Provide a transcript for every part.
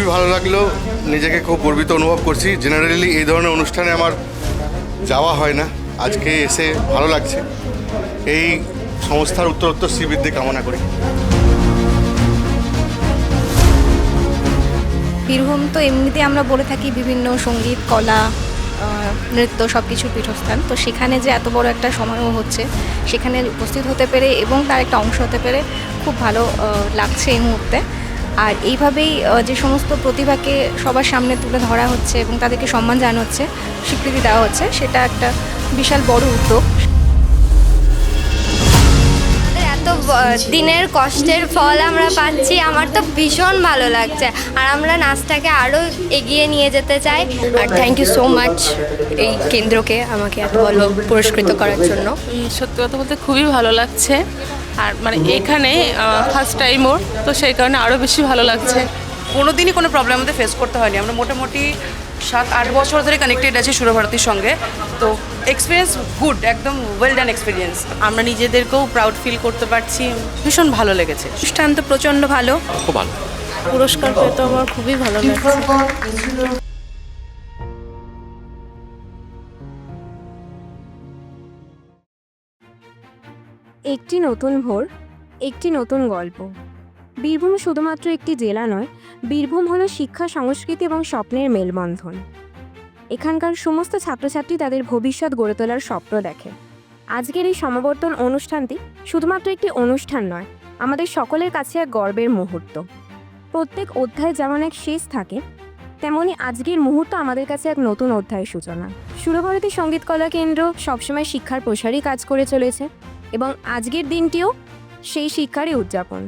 খুবই ভালো লাগল। নিজেকে খুব গর্বিত অনুভব করছি। জেনারেলি এই ধরনের অনুষ্ঠানে আমার যাওয়া হয় না। আজকে এসে ভালো লাগছে। এই সংস্থার উত্তরোত্তর শ্রীবৃদ্ধি কামনা করি। বীরভূম তো এমনিতে আমরা বলে থাকি বিভিন্ন সংগীত, কলা নৃত্য সব কিছুর পীঠস্থান। তো সেখানে যে এত বড় একটা সমারোহ হচ্ছে, সেখানে উপস্থিত হতে পেরে এবং তার একটা অংশ হতে পেরে খুব ভালো লাগছে এই মুহূর্তে। আর এইভাবেই যে সমস্ত প্রতিভাকে সবার সামনে তুলে ধরা হচ্ছে এবং তাদেরকে সম্মান জানানো হচ্ছে স্বীকৃতি দেওয়া হচ্ছে সেটা একটা বিশাল বড় উদ্যোগ। এত দিনের কষ্টের ফল আমরা পাচ্ছি আমার তো ভীষণ ভালো লাগছে। আর আমরা নাচটাকে আরও এগিয়ে নিয়ে যেতে চাই। আর থ্যাংক ইউ সো মাচ এই কেন্দ্রকে আমাকে এত ভালো পুরস্কৃত করার জন্য। সত্যি কথা বলতে খুবই ভালো লাগছে। আর মানে এখানে ফার্স্ট টাইম ওর তো সেই কারণে আরও বেশি ভালো লাগছে। কোনো দিনই কোনো প্রবলেম আমাদের ফেস করতে হয়নি। আমরা মোটামুটি সাত আট বছর ধরে কানেক্টেড আছি সুরভারতীর সঙ্গে। তো এক্সপিরিয়েন্স গুড একদম ওয়েল ডান এক্সপিরিয়েন্স আমরা নিজেদেরকেও প্রাউড ফিল করতে পারছি। ভীষণ ভালো লেগেছে। অনুষ্ঠান তো প্রচণ্ড ভালো। খুব ভালো। পুরস্কার পেয়ে তো আমার খুবই ভালো লাগছে। একটি নতুন ভোর, একটি নতুন গল্প। বীরভূম শুধুমাত্র একটি জেলা নয়, বীরভূম হলো শিক্ষা, সংস্কৃতি এবং স্বপ্নের মেলবন্ধন। এখানকার সমস্ত ছাত্রছাত্রী তাদের ভবিষ্যৎ গড়ে তোলার স্বপ্ন দেখে। আজকের এই সমাবর্তন অনুষ্ঠানটি শুধুমাত্র একটি অনুষ্ঠান নয়, আমাদের সকলের কাছে এক গর্বের মুহূর্ত। প্রত্যেক অধ্যায় যেমন এক শেষ থাকে, তেমনি আজকের মুহূর্ত আমাদের কাছে এক নতুন অধ্যায়ের সূচনা। সুরভারতী সংগীত কলা কেন্দ্র সবসময় শিক্ষার প্রসারই কাজ করে চলেছে। এবং আজকের দিনটিও সেই শিক্ষারই উদযাপন।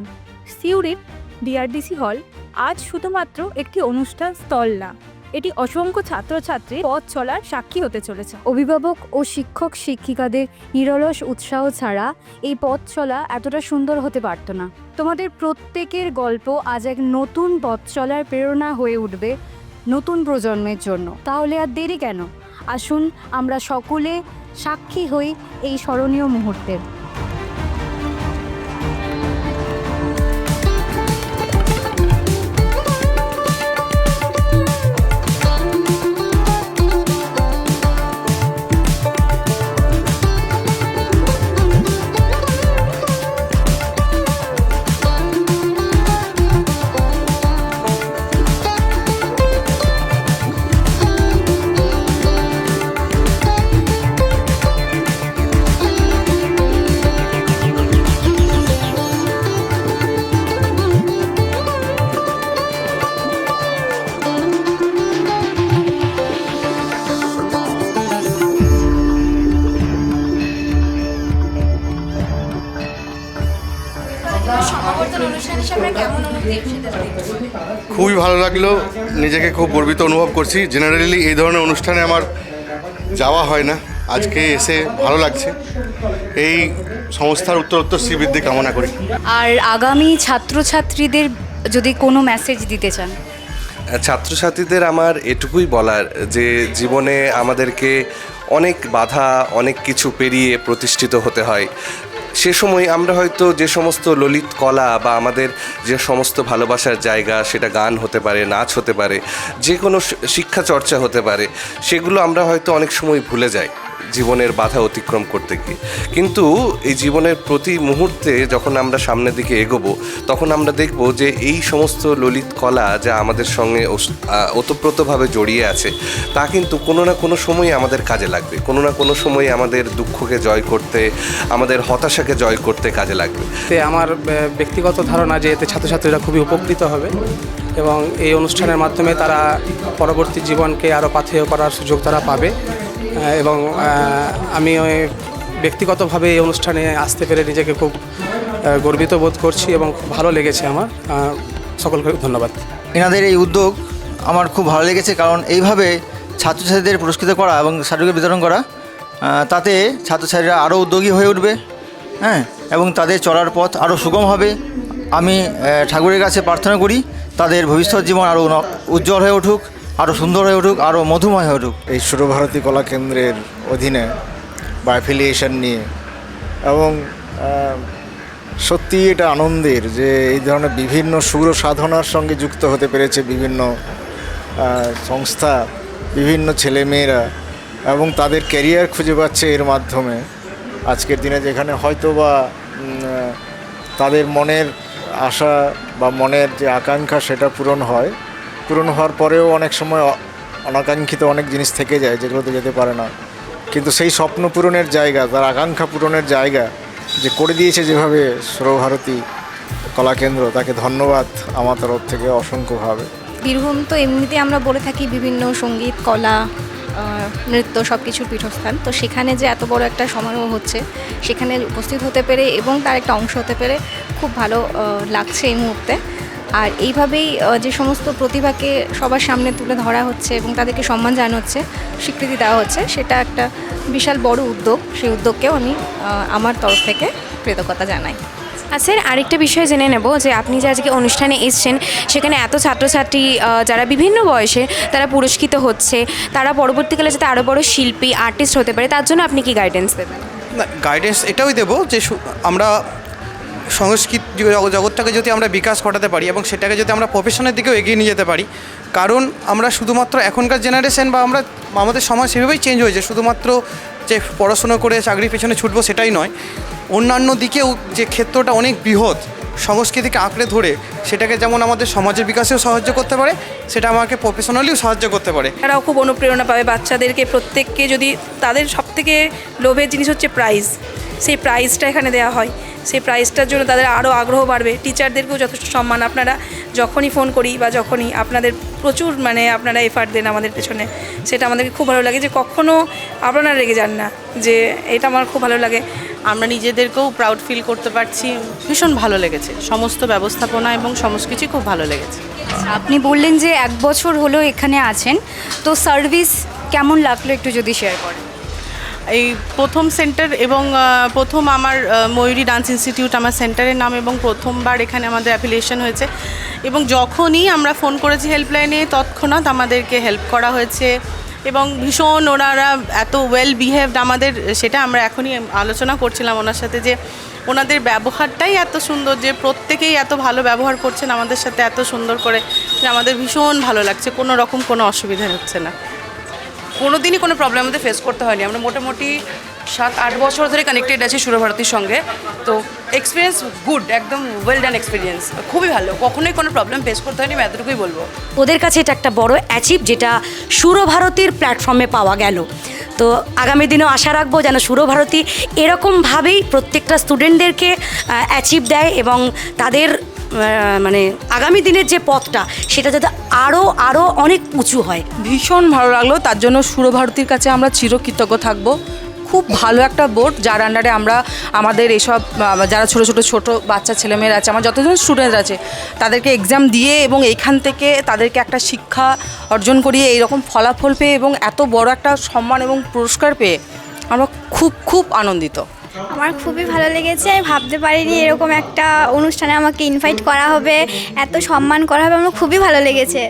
সিউড়ির ডিআরডিসি হল আজ শুধুমাত্র একটি অনুষ্ঠান স্থল না, এটি অসংখ্য ছাত্রছাত্রী পথ চলার সাক্ষী হতে চলেছে। অভিভাবক ও শিক্ষক শিক্ষিকাদের নিরলস উৎসাহ ছাড়া এই পথ চলা এতটা সুন্দর হতে পারত না। তোমাদের প্রত্যেকের গল্প আজ এক নতুন পথ চলার প্রেরণা হয়ে উঠবে নতুন প্রজন্মের জন্য। তাহলে আর দেরি কেন? আসুন, আমরা সকলে সাক্ষী হই এই স্মরণীয় মুহূর্তের। খুবই ভালো লাগল। নিজেকে খুব গর্বিত অনুভব করছি। জেনারেলি এই ধরনের অনুষ্ঠানে আমার যাওয়া হয় না। আজকে এসে ভালো লাগছে। এই সংস্থার উত্তরোত্তর শ্রীবৃদ্ধি কামনা করি। আর আগামী ছাত্রছাত্রীদের যদি কোনো মেসেজ দিতে চান? ছাত্রছাত্রীদের আমার এটুকুই বলার যে জীবনে আমাদেরকে অনেক বাধা অনেক কিছু পেরিয়ে প্রতিষ্ঠিত হতে হয়। সে সময় আমরা হয়তো যে সমস্ত ললিত কলা বা আমাদের যে সমস্ত ভালোবাসার জায়গা, সেটা গান হতে পারে, নাচ হতে পারে, যে কোনো শিক্ষা চর্চা হতে পারে, সেগুলো আমরা হয়তো অনেক সময় ভুলে যাই। জীবনের বাধা অতিক্রম করতে গিয়ে। কিন্তু এই জীবনের প্রতি মুহূর্তে যখন আমরা সামনের দিকে এগোবো, তখন আমরা দেখব যে এই সমস্ত ললিত কলা যা আমাদের সঙ্গে ওতপ্রোতভাবে জড়িয়ে আছে, তা কিন্তু কোনো না কোনো সময় আমাদের কাজে লাগবে। কোনো না কোনো সময় আমাদের দুঃখকে জয় করতে, আমাদের হতাশাকে জয় করতে কাজে লাগবে। আমার ব্যক্তিগত ধারণা যে এতে ছাত্রছাত্রীরা খুবই উপকৃত হবে এবং এই অনুষ্ঠানের মাধ্যমে তারা পরবর্তী জীবনকে আরও পাথেয় করার সুযোগ তারা পাবে। এবং আমি ব্যক্তিগতভাবে এই অনুষ্ঠানে আসতে পেরে নিজেকে খুব গর্বিত বোধ করছি এবং খুব ভালো লেগেছে আমার। সকলকে ধন্যবাদ। এনাদের এই উদ্যোগ আমার খুব ভালো লেগেছে কারণ এইভাবে ছাত্রছাত্রীদের পুরস্কৃত করা এবং সার্টিফিকেট বিতরণ করা তাতে ছাত্রছাত্রীরা আরও উদ্যোগী হয়ে উঠবে হ্যাঁ এবং তাদের চলার পথ আরও সুগম হবে। আমি ঠাকুরের কাছে প্রার্থনা করি, তাদের ভবিষ্যৎ জীবন আরও উজ্জ্বল হয়ে উঠুক। আরও সুন্দর হয়ে উঠুক আরও মধুময় হয়ে উঠুক। এই সুরভারতী কলা কেন্দ্রের অধীনে বা অ্যাফিলিয়েশন নিয়ে এবং সত্যি এটা আনন্দের যে এই ধরনের বিভিন্ন সুর সাধনার সঙ্গে যুক্ত হতে পেরেছে বিভিন্ন সংস্থা, বিভিন্ন ছেলেমেয়েরা এবং তাদের ক্যারিয়ার খুঁজে পাচ্ছে এর মাধ্যমে। আজকের দিনে যেখানে হয়তো বা তাদের মনের আশা বা মনের যে আকাঙ্ক্ষা সেটা পূরণ হয়। পূরণ হওয়ার পরেও অনেক সময় অনাকাঙ্ক্ষিত অনেক জিনিস থেকে যায় যেগুলোতে যেতে পারে না। কিন্তু সেই স্বপ্ন পূরণের জায়গা, তার আকাঙ্ক্ষা পূরণের জায়গা যে করে দিয়েছে যেভাবে সৌরভারতী কলাকেন্দ্র, তাকে ধন্যবাদ আমার তরফ থেকে অসংখ্যভাবে। বীরভূম তো এমনিতে আমরা বলে থাকি বিভিন্ন সংগীত, কলা নৃত্য সব কিছুর পীঠস্থান। তো সেখানে যে এত বড় একটা সমারোহ হচ্ছে, সেখানে উপস্থিত হতে পেরে এবং তার একটা অংশ হতে পেরে খুব ভালো লাগছে এই মুহূর্তে। আর এইভাবেই যে সমস্ত প্রতিভাকে সবার সামনে তুলে ধরা হচ্ছে এবং তাদেরকে সম্মান জানানো হচ্ছে স্বীকৃতি দেওয়া হচ্ছে সেটা একটা বিশাল বড় উদ্যোগ। সেই উদ্যোগকেও আমি আমার তরফ থেকে কৃতজ্ঞতা জানাই। আর স্যার আরেকটা বিষয় জেনে নেব যে আপনি যে আজকে অনুষ্ঠানে এসছেন সেখানে এত ছাত্রছাত্রী যারা বিভিন্ন বয়সে তারা পুরস্কৃত হচ্ছে তারা পরবর্তীকালে যাতে আরও বড় শিল্পী আর্টিস্ট হতে পারে তার জন্য আপনি কি গাইডেন্স দেবেন? না গাইডেন্স এটাই দেবো যে সু- আমরা সংস্কৃত জগ- জগৎটাকে যদি আমরা বিকাশ ঘটাতে পারি এবং সেটাকে যদি আমরা প্রফেশনের দিকেও এগিয়ে নিয়ে যেতে পারি, কারণ আমরা শুধুমাত্র এখনকার জেনারেশন বা আমরা আমাদের সমাজ সেভাবেই চেঞ্জ হয়েছে, শুধুমাত্র যে পড়াশুনো করে চাকরির পেছনে ছুটবো সেটাই নয়। অন্যান্য দিকেও যে ক্ষেত্রটা অনেক বৃহৎ, সংস্কৃতিকে আঁকড়ে ধরে, সেটাকে যেমন আমাদের সমাজের বিকাশেও সাহায্য করতে পারে, সেটা আমাকে প্রফেশনালিও সাহায্য করতে পারে। তারাও খুব অনুপ্রেরণা পাবে বাচ্চাদেরকে, প্রত্যেককে যদি তাদের সবথেকে লোভের জিনিস হচ্ছে প্রাইজ সেই প্রাইজটা এখানে দেওয়া হয়। সেই প্রাইজটার জন্য তাদের আরও আগ্রহ বাড়বে। টিচারদেরকেও যথেষ্ট সম্মান। আপনারা যখনই ফোন করি বা যখনই আপনাদের প্রচুর মানে আপনারা এফার্ট দেন আমাদের পেছনে সেটা আমাদেরকে খুব ভালো লাগে যে কখনও আপনারা রেগে যান না যে এটা আমার খুব ভালো লাগে। আমরা নিজেদেরকেও প্রাউড ফিল করতে পারছি। ভীষণ ভালো লেগেছে। সমস্ত ব্যবস্থাপনা এবং সমস্ত কিছুই খুব ভালো লেগেছে। আপনি বললেন যে এক বছর হলো এখানে আছেন। তো সার্ভিস কেমন লাগল একটু যদি শেয়ার করেন? এই প্রথম সেন্টার এবং প্রথম আমার ময়ূরী ডান্স ইনস্টিটিউট আমার সেন্টারের নাম এবং প্রথমবার এখানে আমাদের অ্যাফিলিয়েশন হয়েছে। এবং যখনই আমরা ফোন করেছি হেল্পলাইনে, তৎক্ষণাৎ আমাদেরকে হেল্প করা হয়েছে। এবং ভীষণ ওনারা এত ওয়েল বিহেভড আমাদের, সেটা আমরা এখনই আলোচনা করছিলাম ওনার সাথে যে ওনাদের ব্যবহারটাই এত সুন্দর, যে প্রত্যেকেই এত ভালো ব্যবহার করছেন আমাদের সাথে এত সুন্দর করে, যে আমাদের ভীষণ ভালো লাগছে, কোনো রকম কোনো অসুবিধা হচ্ছে না। কোনো দিনই কোনো প্রবলেম আমাদের ফেস করতে হয়নি। আমরা মোটামুটি সাত, আট বছর ধরে কানেক্টেড আছি সুরভারতীর সঙ্গে। তো এক্সপিরিয়েন্স গুড একদম ওয়েল ডান এক্সপিরিয়েন্স খুবই ভালো। কখনোই কোনো প্রবলেম ফেস করতে হয়নি, আমি এতটুকুই বলব। ওদের কাছে এটা একটা বড় অ্যাচিভ যেটা সুরভারতীর প্ল্যাটফর্মে পাওয়া গেল। তো আগামী দিনেও আশা রাখব যেন সুরভারতী এরকমভাবেই প্রত্যেকটা স্টুডেন্টদেরকে অ্যাচিভ দেয় এবং তাদের মানে আগামী দিনের যে পথটা, সেটা যাতে আরও আরও অনেক উঁচু হয়। ভীষণ ভালো লাগল। তার জন্য সুরভারতীর কাছে আমরা চিরকৃতজ্ঞ থাকব। খুব ভালো একটা বোর্ড, যার আন্ডারে আমরা আমাদের এসব যারা ছোট ছোট ছোট বাচ্চা, ছেলেমেয়েরা আছে, আমার যতজন স্টুডেন্ট আছে, তাদেরকে এক্সাম দিয়ে এবং এইখান থেকে তাদেরকে একটা শিক্ষা অর্জন করিয়ে এইরকম ফলাফল পেয়ে এবং এত বড় একটা সম্মান এবং পুরস্কার পেয়ে আমরা খুব খুব আনন্দিত। আমার খুবই ভালো লেগেছে, আমি ভাবতে পারিনি এরকম একটা অনুষ্ঠানে আমাকে ইনভাইট করা হবে, এত সম্মান করা হবে, আমার খুবই ভালো লেগেছে।